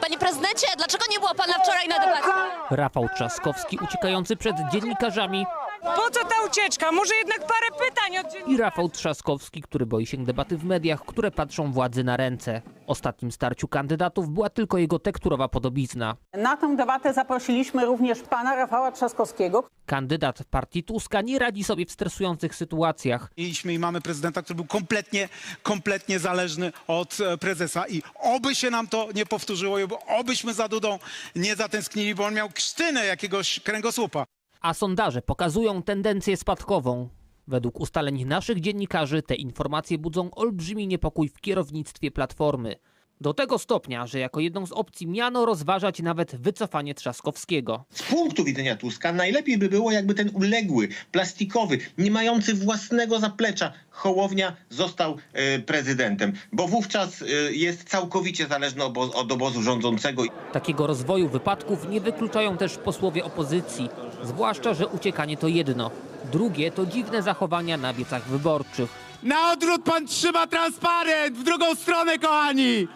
Panie prezydencie, dlaczego nie było pana wczoraj na debacie? Rafał Trzaskowski uciekający przed dziennikarzami Po co ta ucieczka? Może jednak parę pytań od dziennikarzy? i Rafał Trzaskowski, który boi się debaty w mediach, które patrzą władzy na ręce. Ostatnim starciu kandydatów była tylko jego tekturowa podobizna. Na tę debatę zaprosiliśmy również pana Rafała Trzaskowskiego, Kandydat partii Tuska nie radzi sobie w stresujących sytuacjach. Mieliśmy i mamy prezydenta, który był kompletnie, kompletnie zależny od e, prezesa i oby się nam to nie powtórzyło, i obyśmy za Dudą nie zatęsknili, bo on miał krztynę jakiegoś kręgosłupa. A sondaże pokazują tendencję spadkową. Według ustaleń naszych dziennikarzy te informacje budzą olbrzymi niepokój w kierownictwie Platformy. Do tego stopnia, że jako jedną z opcji miano rozważać nawet wycofanie Trzaskowskiego. Z punktu widzenia Tuska najlepiej by było, jakby ten uległy, plastikowy, nie mający własnego zaplecza Hołownia został e, prezydentem, bo wówczas e, jest całkowicie zależny obo- od obozu rządzącego. Takiego rozwoju wypadków nie wykluczają też posłowie opozycji, zwłaszcza, że uciekanie to jedno. Drugie to dziwne zachowania na wiecach wyborczych. Na odwrót pan trzyma transparent w drugą stronę, kochani!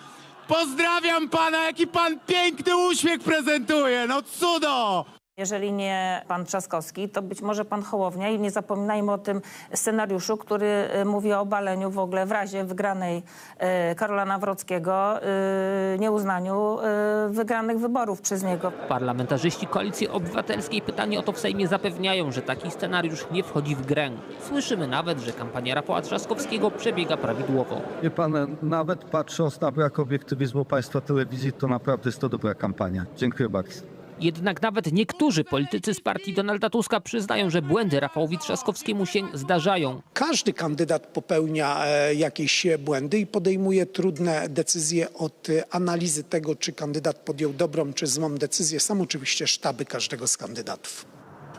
Pozdrawiam pana, jaki pan piękny uśmiech prezentuje, no cudo! Jeżeli nie pan Trzaskowski, to być może pan Hołownia i nie zapominajmy o tym scenariuszu, który y, mówi o obaleniu w ogóle w razie wygranej y, Karola Nawrockiego, y, nieuznaniu wygranych wyborów przez niego. Parlamentarzyści Koalicji Obywatelskiej pytani o to w Sejmie zapewniają, że taki scenariusz nie wchodzi w grę. Słyszymy nawet, że kampania Rafała Trzaskowskiego przebiega prawidłowo. Wie pan, nawet patrząc na brak obiektywizmu państwa telewizji, to naprawdę jest to dobra kampania. Dziękuję bardzo. Jednak nawet niektórzy politycy z partii Donalda Tuska przyznają, że błędy Rafałowi Trzaskowskiemu się zdarzają. Każdy kandydat popełnia e, jakieś błędy i podejmuje trudne decyzje od e, analizy tego, czy kandydat podjął dobrą czy złą decyzję. Są oczywiście sztaby każdego z kandydatów.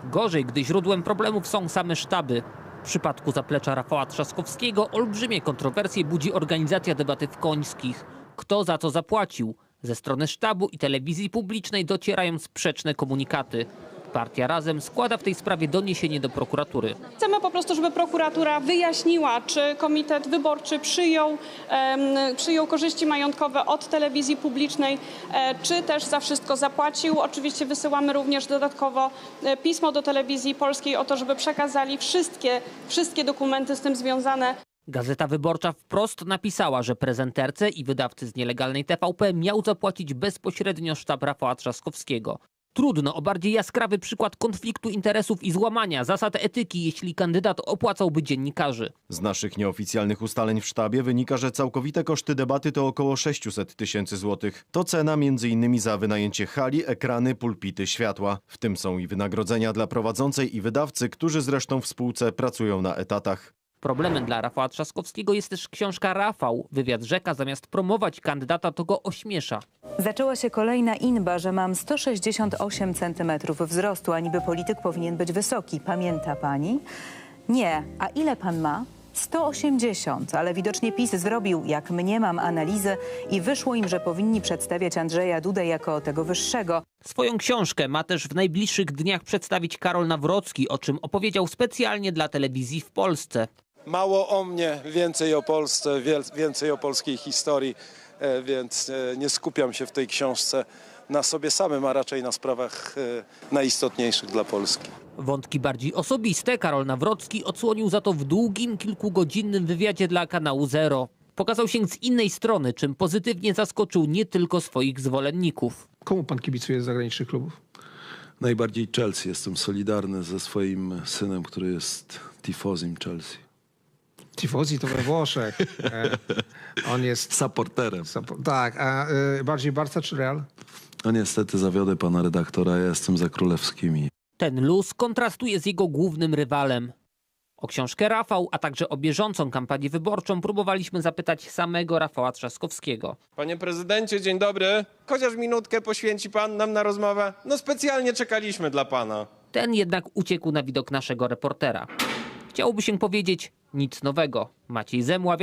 Gorzej, gdy źródłem problemów są same sztaby. W przypadku zaplecza Rafała Trzaskowskiego olbrzymie kontrowersje budzi organizacja debaty w Końskich. Kto za co zapłacił? Ze strony sztabu i telewizji publicznej docierają sprzeczne komunikaty. Partia Razem składa w tej sprawie doniesienie do prokuratury. Chcemy po prostu, żeby prokuratura wyjaśniła, czy komitet wyborczy przyjął, przyjął korzyści majątkowe od telewizji publicznej, e, czy też za wszystko zapłacił. Oczywiście wysyłamy również dodatkowo e, pismo do telewizji polskiej o to, żeby przekazali wszystkie, wszystkie dokumenty z tym związane. Gazeta Wyborcza wprost napisała, że prezenterce i wydawcy z nielegalnej TVP miał zapłacić bezpośrednio sztab Rafała Trzaskowskiego. Trudno o bardziej jaskrawy przykład konfliktu interesów i złamania zasad etyki, jeśli kandydat opłacałby dziennikarzy. Z naszych nieoficjalnych ustaleń w sztabie wynika, że całkowite koszty debaty to około 600 tysięcy złotych. To cena m.in. za wynajęcie hali, ekrany, pulpity, światła. W tym są i wynagrodzenia dla prowadzącej i wydawcy, którzy zresztą w spółce pracują na etatach. Problemem dla Rafała Trzaskowskiego jest też książka Rafał. Wywiad rzeka zamiast promować kandydata to go ośmiesza. Zaczęła się kolejna inba, że mam 168 cm wzrostu, a niby polityk powinien być wysoki. Pamięta pani? Nie. A ile pan ma? 180, ale widocznie PiS zrobił, jak mniemam, analizę i wyszło im, że powinni przedstawiać Andrzeja Dudę jako tego wyższego. Swoją książkę ma też w najbliższych dniach przedstawić Karol Nawrocki, o czym opowiedział specjalnie dla telewizji w Polsce. Mało o mnie, więcej o Polsce, więcej o polskiej historii, e, więc e, nie skupiam się w tej książce na sobie samym, a raczej na sprawach e, najistotniejszych dla Polski. Wątki bardziej osobiste Karol Nawrocki odsłonił za to w długim, kilkugodzinnym wywiadzie dla kanału Zero. Pokazał się z innej strony, czym pozytywnie zaskoczył nie tylko swoich zwolenników. Komu pan kibicuje z zagranicznych klubów? Najbardziej Chelsea. Jestem solidarny ze swoim synem, który jest tifozim Chelsea. Tifosi to we Włoszech. E, On jest... Supporterem. Tak, a e, bardziej Barca czy Real? No niestety zawiodę pana redaktora, ja jestem za królewskimi. Ten luz kontrastuje z jego głównym rywalem. O książkę Rafał, a także o bieżącą kampanię wyborczą próbowaliśmy zapytać samego Rafała Trzaskowskiego. Panie prezydencie, dzień dobry. Chociaż minutkę poświęci pan nam na rozmowę? No specjalnie czekaliśmy dla pana. Ten jednak uciekł na widok naszego reportera. Chciałoby się powiedzieć nic nowego. Maciej Zemła